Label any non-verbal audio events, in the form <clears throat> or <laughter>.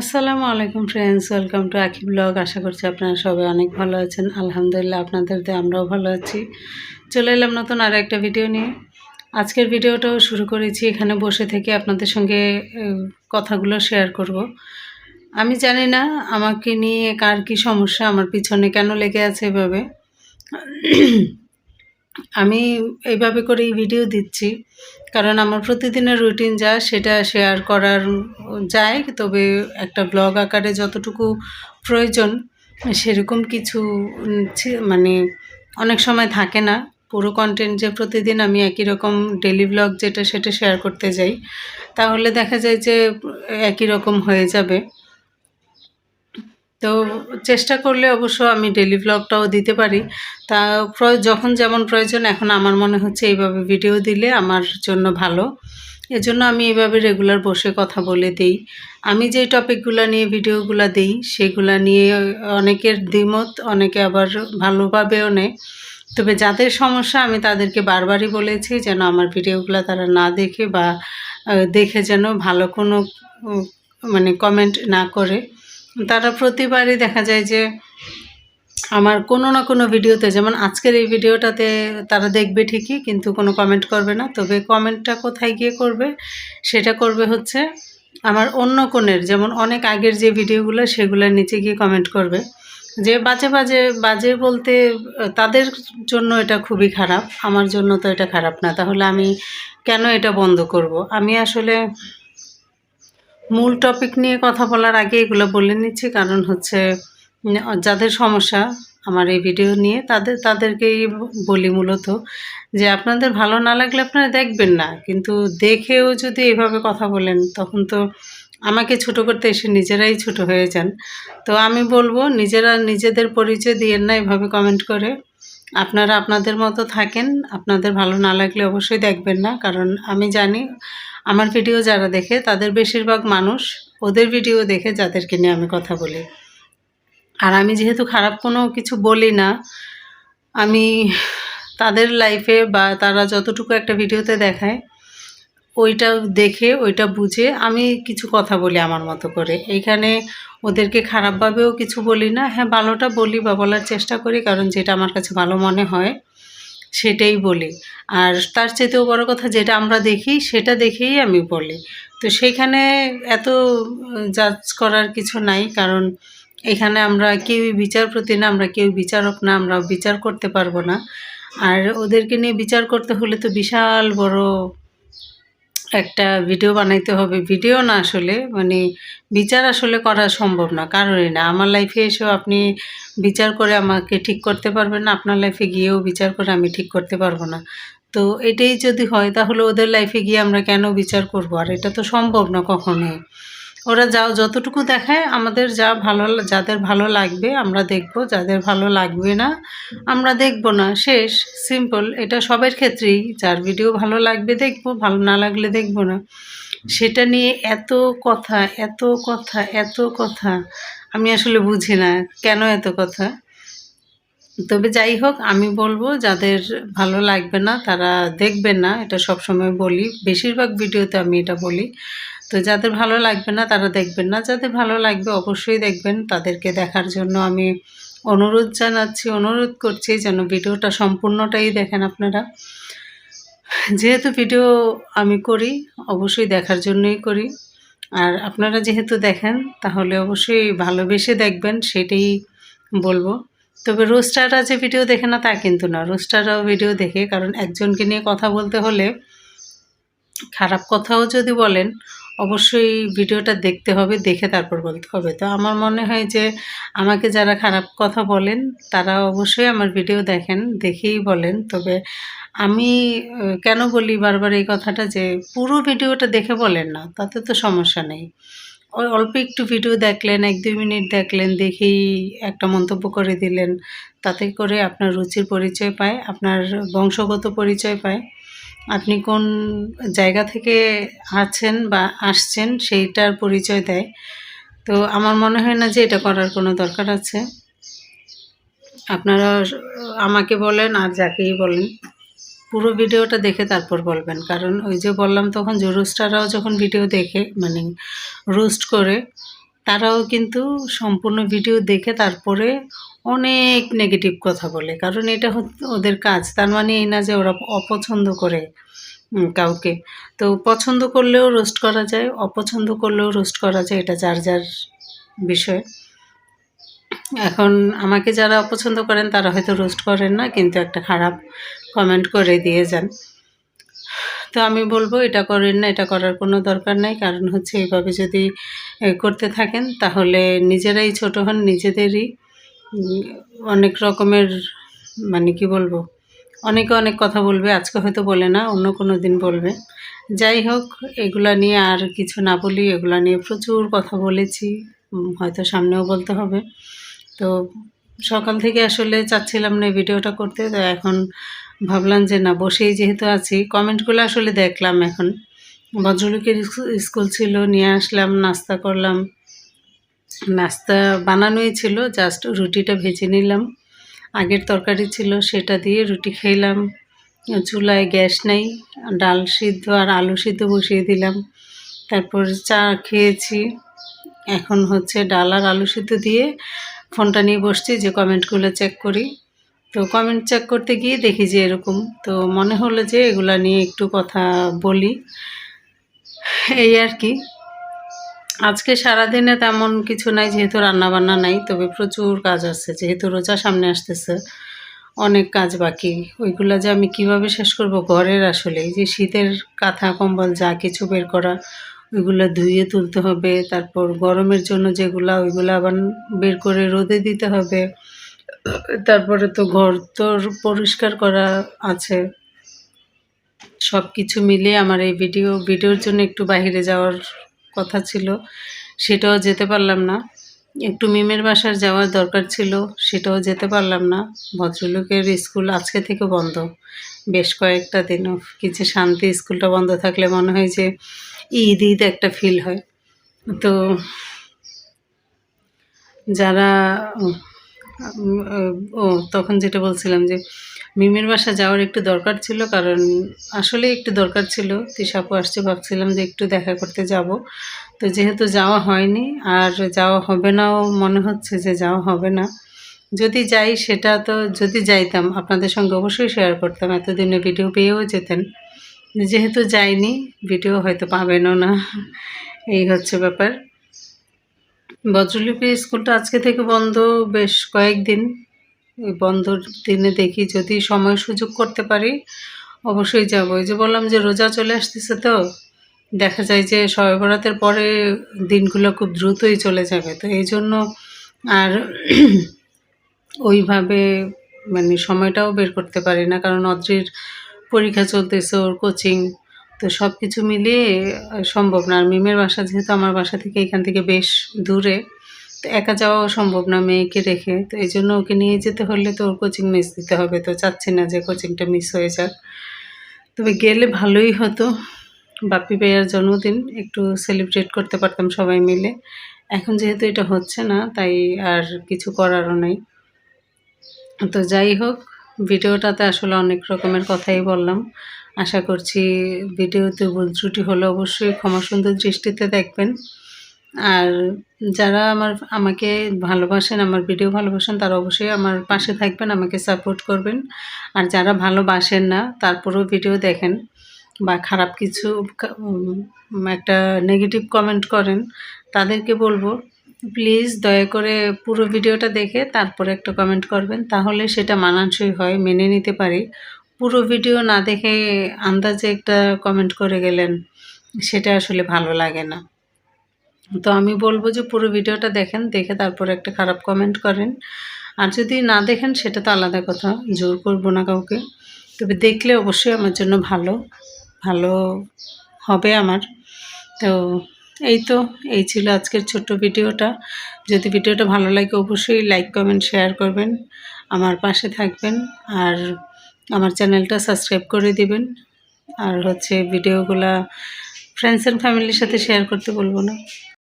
আসসালামু আলাইকুম friends welcome to Akhi blog আশা করছি আপনারা সবাই অনেক ভালো আছেন। আলহামদুলিল্লাহ আপনাদের দিয়ে আমরাও ভালো আছি। চলে এলাম নতুন আর একটা ভিডিও নিয়ে। আজকের ভিডিওটাও শুরু করেছি। এখানে বসে থেকে আপনাদের সঙ্গে কথাগুলো শেয়ার করব। আমি জানি না আমাকে নিয়ে কার কি সমস্যা, আমার পিছনে কেন লেগে আছে এভাবে। আমি এইভাবে করেই ভিডিও দিচ্ছি। কারণ আমার প্রতিদিনের রুটিন যা, সেটা শেয়ার করার যায়। তবে একটা ব্লগ আকারে যতটুকু প্রয়োজন, সেরকম কিছু মানে অনেক সময় থাকে না। পুরো কন্টেন্ট যে প্রতিদিন আমি একই রকম ডেলি ব্লগ যেটা, সেটা শেয়ার করতে যাই। তাহলে দেখা যায় যে, একই রকম হয়ে যাবে। তো চেষ্টা করলে অবশ্য আমি ডেলি ব্লগটাও দিতে পারি। তা যখন যেমন প্রয়োজন, এখন আমার মনে হচ্ছে এইভাবে ভিডিও দিলে আমার জন্য ভালো। এজন্য আমি এইভাবে রেগুলার বসে কথা বলে দিই। আমি যেই টপিকগুলো নিয়ে ভিডিওগুলো দিই, সেগুলা নিয়ে অনেকের দ্বিমত, অনেকে আবার ভালোভাবেও নেয়। তবে যাদের সমস্যা, আমি তাদেরকে বারবারই বলেছি যেন আমার ভিডিওগুলো তারা না দেখে বা দেখে যেন ভালো কোনো মানে কমেন্ট না করে। তারা প্রতিবারই দেখা যায় যে আমার কোনো না কোনো ভিডিওতে, যেমন আজকের এই ভিডিওটাতে তারা দেখবে ঠিকই, কিন্তু কোনো কমেন্ট করবে না। তবে কমেন্টটা কোথায় গিয়ে করবে, সেটা করবে হচ্ছে আমার অন্য কোণের, যেমন অনেক আগের যে ভিডিওগুলো, সেগুলোর নিচে গিয়ে কমেন্ট করবে। যে বাজে বাজে বাজে বলতে তাদের জন্য এটা খুবই খারাপ, আমার জন্য তো এটা খারাপ না। তাহলে আমি কেন এটা বন্ধ করব? আমি আসলে মূল টপিক নিয়ে কথা বলার আগে এগুলো বলে নিচ্ছি, কারণ হচ্ছে যাদের সমস্যা আমার এই ভিডিও নিয়ে, তাদের, তাদেরকেই বলি মূলত যে আপনাদের ভালো না লাগলে আপনারা দেখবেন না, কিন্তু দেখেও যদি এভাবে কথা বলেন, তখন তো আমাকে ছোট করতে এসে নিজেরাই ছোট হয়ে যান। তো আমি বলব, নিজেরা নিজেদের পরিচয় দিয়েন না এভাবে কমেন্ট করে। আপনারা আপনাদের মতো থাকেন, আপনাদের ভালো না লাগলে অবশ্যই দেখবেন না, কারণ আমি জানি আমার ভিডিও যারা দেখে, তাদের বেশিরভাগ মানুষ ওদের ভিডিও দেখে যাদেরকে নিয়ে আমি কথা বলি। আর আমি যেহেতু খারাপ কোনো কিছু বলি না, আমি তাদের লাইফে বা তারা যতটুকু একটা ভিডিওতে দেখায়, ওইটা দেখে, ওইটা বুঝে আমি কিছু কথা বলি আমার মতো করে। এইখানে ওদেরকে খারাপভাবেও কিছু বলি না। হ্যাঁ ভালোটা বলি বা বলার চেষ্টা করি, কারণ যেটা আমার কাছে ভালো মনে হয় সেটাই বলি। আর তার চাইতেও বড় কথা যেটা আমরা দেখি, সেটা দেখেই আমি বলি। তো সেখানে এত জাজ করার কিছু নাই, কারণ এখানে আমরা কেউই বিচারপ্রতি না, আমরা কেউ বিচারক না, আমরা বিচার করতে পারব না। আর ওদেরকে নিয়ে বিচার করতে হলে তো বিশাল বড় একটা ভিডিও বানাইতে হবে। ভিডিও না আসলে মানে বিচার আসলে করা সম্ভব না, কারণই না। আমার লাইফে এসেও আপনি বিচার করে আমাকে ঠিক করতে পারবেন না, আপনার লাইফে গিয়েও বিচার করে আমি ঠিক করতে পারব না। তো এটাই যদি হয়, তাহলে ওদের লাইফে গিয়ে আমরা কেন বিচার করব? আর এটা তো সম্ভব না কখনোই। ওরা যাও যতটুকু দেখায় আমাদের যা ভালো যাদের ভালো লাগবে আমরা দেখব, যাদের ভালো লাগবে না আমরা দেখব না। শেষ সিম্পল এটা সবার ক্ষেত্রেই। যার ভিডিও ভালো লাগবে দেখব, ভালো না লাগলে দেখব না। সেটা নিয়ে এত কথা এত কথা এত কথা আমি আসলে বুঝি না। কেন এত কথা? তবে যাই হোক, আমি বলব যাদের ভালো লাগবে না, তারা দেখবেন না, এটা সবসময় বলি। বেশিরভাগ ভিডিওতে আমি এটা বলি। তো যাদের ভালো লাগবে না, তারা দেখবেন না। যাদের ভালো লাগবে, অবশ্যই দেখবেন। তাদেরকে দেখার জন্য আমি অনুরোধ জানাচ্ছি, অনুরোধ করছি যেন ভিডিওটা সম্পূর্ণটাই দেখেন আপনারা। যেহেতু ভিডিও আমি করি, অবশ্যই দেখার জন্যই করি। আর আপনারা যেহেতু দেখেন, তাহলে অবশ্যই ভালোবেসে দেখবেন, সেটাই বলব। তবে রোস্টাররা যে ভিডিও দেখে না, তা কিন্তু না। রোস্টাররাও ভিডিও দেখে, কারণ একজনকে নিয়ে কথা বলতে হলে খারাপ কথাও যদি বলেন, অবশ্যই ভিডিওটা দেখতে হবে, দেখে তারপর বলতে হবে। তো আমার মনে হয় যে, আমাকে যারা খারাপ কথা বলেন, তারা অবশ্যই আমার ভিডিও দেখেন, দেখেই বলেন। তবে আমি কেন বলি বারবার এই কথাটা যে, পুরো ভিডিওটা দেখে বলেন না, তাতে তো সমস্যা নেই। অল্প একটু ভিডিও দেখলেন, এক দুই মিনিট দেখলেন, দেখেই একটা মন্তব্য করে দিলেন। তাতে করে আপনার রুচির পরিচয় পায়, আপনার বংশগত পরিচয় পায়। আপনি কোন জায়গা থেকে আছেন বা আসছেন সেইটার পরিচয় দেয়। তো আমার মনে হয় না যে এটা করার কোনো দরকার আছে। আপনারা আমাকে বলেন আর যাকেই বলেন। পুরো ভিডিওটা দেখে তারপর বলবেন। কারণ ওই যে বললাম তখন যে রোস্টাররাও যখন ভিডিও দেখে মানে রোস্ট করে, তারাও কিন্তু সম্পূর্ণ ভিডিও দেখে তারপরে অনেক নেগেটিভ কথা বলে। কারণ এটা ওদের কাজ। তার মানে এই না যে ওরা অপছন্দ করে কাউকে। তো পছন্দ করলেও রোস্ট করা যায়, অপছন্দ করলেও রোস্ট করা যায়, এটা যার যার বিষয়। এখন আমাকে যারা অপছন্দ করেন, তারা হয়তো রোস্ট করেন না, কিন্তু একটা খারাপ কমেন্ট করে দিয়ে যান। তো আমি বলব, এটা করেন না, এটা করার কোনো দরকার নাই। কারণ হচ্ছে এইভাবে যদি করতে থাকেন, তাহলে নিজেরাই ছোট হন, নিজেদেরই অনেক রকমের মানে কি বলব, অনেকে অনেক কথা বলবে, আজকে হয়তো বলে না, অন্য কোনো দিন বলবে। যাই হোক, এগুলা নিয়ে আর কিছু না বলি, এগুলা নিয়ে প্রচুর কথা বলেছি হয়তো সামনেও বলতে হবে। তো সকাল থেকে আসলে চাচ্ছিলাম না ভিডিওটা করতে, তো এখন ভাবলাম যে না, বসেই যেহেতু আছি, কমেন্টগুলো আসলে দেখলাম এখন। ভদ্রলোকের স্কু- স্কুল ছিল, নিয়ে আসলাম, নাস্তা করলাম। নাস্তা বানানোই ছিল, জাস্ট রুটিটা ভেজে নিলাম। আগের তরকারি ছিল, সেটা দিয়ে রুটি খেলাম। চুলায় গ্যাস নেই, ডাল সিদ্ধ আর আলু সিদ্ধ বসিয়ে দিলাম। তারপর চা খেয়েছি। এখন হচ্ছে ডাল আর আলু সিদ্ধ দিয়ে ফোনটা নিয়ে বসছি যে কমেন্টগুলো চেক করি। তো কমেন্ট চেক করতে গিয়ে দেখি যে এরকম। তো মনে হলো যে এগুলা নিয়ে একটু কথা বলি। এই আর কি। আজকে সারাদিনে তেমন কিছু নাই, যেহেতু রান্না বান্না নাই, তবে প্রচুর কাজ আছে, যেহেতু রোজা সামনে আসতেছে, অনেক কাজ বাকি। ওইগুলো যে আমি কীভাবে শেষ করব, ঘরের আসলে। যে শীতের কাঁথা, কম্বল, যা কিছু বের করা, ওইগুলো ধুয়ে তুলতে হবে, তারপর গরমের জন্য যেগুলা, ওইগুলো আবার বের করে রোদে দিতে হবে। তারপরে তো ঘর তো পরিষ্কার করা আছে। সব কিছু মিলিয়ে আমার এই ভিডিও, ভিডিওর জন্য একটু বাইরে যাওয়ার কথা ছিল। সেটাও যেতে পারলাম না। একটু মিমের বাসার যাওয়ার দরকার ছিল, সেটাও যেতে পারলাম না। ভদ্রলোকের স্কুল আজকে থেকে বন্ধ। বেশ কয়েকটা দিনও কিছু শান্তি, স্কুলটা বন্ধ থাকলে মনে হয় যে ঈদ ঈদ একটা ফিল হয়। তো যারা ও, তখন যেটা বলছিলাম যে মিমের বাসা যাওয়ার একটু দরকার ছিল, কারণ আসলে একটু দরকার ছিল। তিশাপু আসছে, ভাবছিলাম যে একটু দেখা করতে যাব। তো যেহেতু যাওয়া হয়নি, আর যাওয়া হবে নাও, মনে হচ্ছে যে যাওয়া হবে না। যদি যাই সেটা তো, যদি যাইতাম, আপনাদের সঙ্গে অবশ্যই শেয়ার করতাম। এতদিনে ভিডিও পেয়েও যেতেন। যেহেতু যাইনি ভিডিও হয়তো পাবেনও না। এই হচ্ছে ব্যাপার। বজ্রলিপি স্কুলটা আজকে থেকে বন্ধ বেশ কয়েকদিন। ওই বন্ধর দিনে দেখি যদি সময় সুযোগ করতে পারি, অবশ্যই যাব। ওই যে বললাম যে রোজা চলে আসতেছে তো, দেখা যায় যে শবে বরাতের পরে দিনগুলো খুব দ্রুতই চলে যাবে। তো এই জন্য আর <clears throat> ওইভাবে মানে সময়টাও বের করতে পারি না, কারণ অদ্রির পরীক্ষা চলতেছে, ওর কোচিং তো সব কিছু মিলিয়ে সম্ভব না। আর মিমের বাসা যেহেতু আমার বাসা থেকে এখান থেকে বেশ দূরে, তো একা যাওয়াও সম্ভব না মেয়েকে রেখে। তো এই জন্য ওকে নিয়ে যেতে হলে তো ওর কোচিং মিস দিতে হবে। তো চাচ্ছি না যে কোচিংটা মিস হয়ে যাক। তবে গেলে ভালোই হতো। বাপ্পি ভাইয়ার জন্মদিন, একটু সেলিব্রেট করতে পারতাম সবাই মিলে। এখন যেহেতু এটা হচ্ছে না, তাই আর কিছু করারও নেই। তো যাই হোক, ভিডিওটাতে আসলে অনেক রকমের কথাই বললাম। আশা করছি ভিডিওতে ভুল ত্রুটি হলে অবশ্যই ক্ষমা সুন্দর দৃষ্টিতে দেখবেন। আর যারা আমার, আমাকে ভালোবাসেন, আমার ভিডিও ভালোবাসেন, তারা অবশ্যই আমার পাশে থাকবেন, আমাকে সাপোর্ট করবেন। আর যারা ভালোবাসেন না, তারপরেও ভিডিও দেখেন বা খারাপ কিছু একটা নেগেটিভ কমেন্ট করেন, তাদেরকে বলব প্লিজ দয়া করে পুরো ভিডিওটা দেখে তারপরে একটা কমেন্ট করবেন, তাহলে সেটা মানানসই হয়, মেনে নিতে পারি। পুরো ভিডিও না দেখে আন্দাজে একটা কমেন্ট করে গেলেন, সেটা আসলে ভালো লাগে না। তো আমি বলব যে পুরো ভিডিওটা দেখেন, দেখে তারপরে একটা খারাপ কমেন্ট করেন। আর যদি না দেখেন, সেটা তো আলাদা কথা, জোর করব না কাউকে। তবে দেখলে অবশ্যই আমার জন্য ভালো ভালো হবে আমার। তো এই তো, এই ছিল আজকের ছোট্ট ভিডিওটা যদি ভিডিওটা ভালো লাগে, অবশ্যই লাইক কমেন্ট শেয়ার করবেন। আমার পাশে থাকবেন। আর আমার চ্যানেলটা সাবস্ক্রাইব করে দিবেন। আর হচ্ছে ভিডিওগুলা ফ্রেন্ডস অ্যান্ড ফ্যামিলির সাথে শেয়ার করতে বলব না।